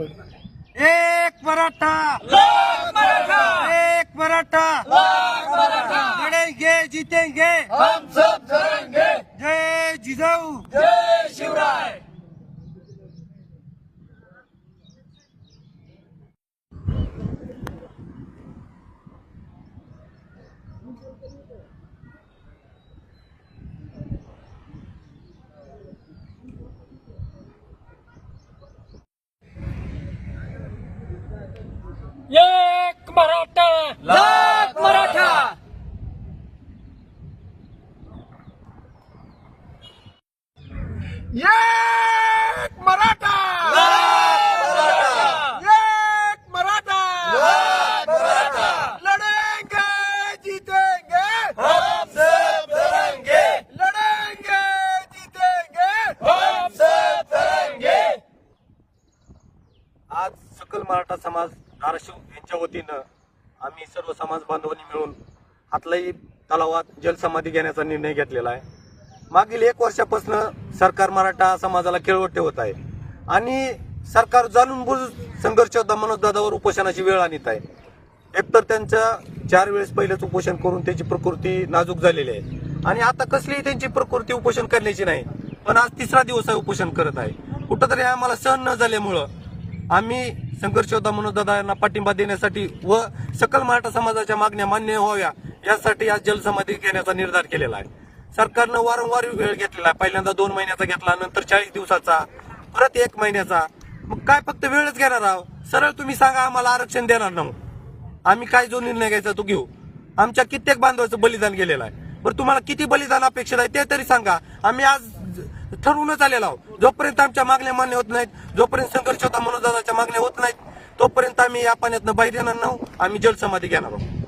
एक मराठा एक मराठा लड़ेंगे जीतेंगे. हम सब जय जिजाऊ. जय शिवराय एक मराठा लाख मराठा एक मराठा! एक मराठा! लढेंगे जीतेंगे! हम सब लड़ेंगे लड़ेंगे जीतेंगे! हम सब लड़ेंगे आज सकल मराठा समाज धाराशिव यांच्या वतीनं आम्ही सर्व समाज बांधवांनी मिळून हातलाई तलावात जलसमाधी घेण्याचा निर्णय घेतलेला आहे. मागील एक वर्षापासून सरकार मराठा समाजाला खेळवट ठेवत आहे. आणि सरकार जाणून बुजून संघर्ष होता मनोजदादावर उपोषणाची वेळ आणत आहे. एकतर त्यांचं चार वेळेस पहिलेच उपोषण करून त्यांची प्रकृती नाजूक झालेली आहे. आणि आता कसलीही त्यांची प्रकृती उपोषण करण्याची नाही पण आज तिसरा दिवस आहे उपोषण करत आहे. कुठंतरी आम्हाला सहन न झाल्यामुळं आम्ही संघर्ष होता मनोजदादा यांना पाठिंबा देण्यासाठी व सकल मराठा समाजाच्या मागण्या मान्य व्हाव्या यासाठी आज जलसमाधी घेण्याचा निर्धार केलेला आहे. सरकारनं वारंवार वेळ घेतलेला आहे. पहिल्यांदा दोन महिन्याचा घेतला नंतर चाळीस दिवसाचा परत एक महिन्याचा. मग काय फक्त वेळच घेणार आहोत सरळ तुम्ही सांगा आम्हाला आरक्षण देणार नाही. आम्ही काय जो निर्णय घ्यायचा तो घेऊ. आमच्या कित्येक बांधवाचं बलिदान गेलेलं आहे. बरं तुम्हाला किती बलिदान अपेक्षित आहे ते तरी सांगा. आम्ही आज ठरवूनच आलेलो आहोत. जोपर्यंत आमच्या मागण्या मान्य होत नाहीत जोपर्यंत संघर्ष होता मनोदानाच्या मागण्या होत नाहीत तोपर्यंत आम्ही या पाण्यातनं बाहेर येणार नाही. आम्ही जलसमाधी घेणार आहोत.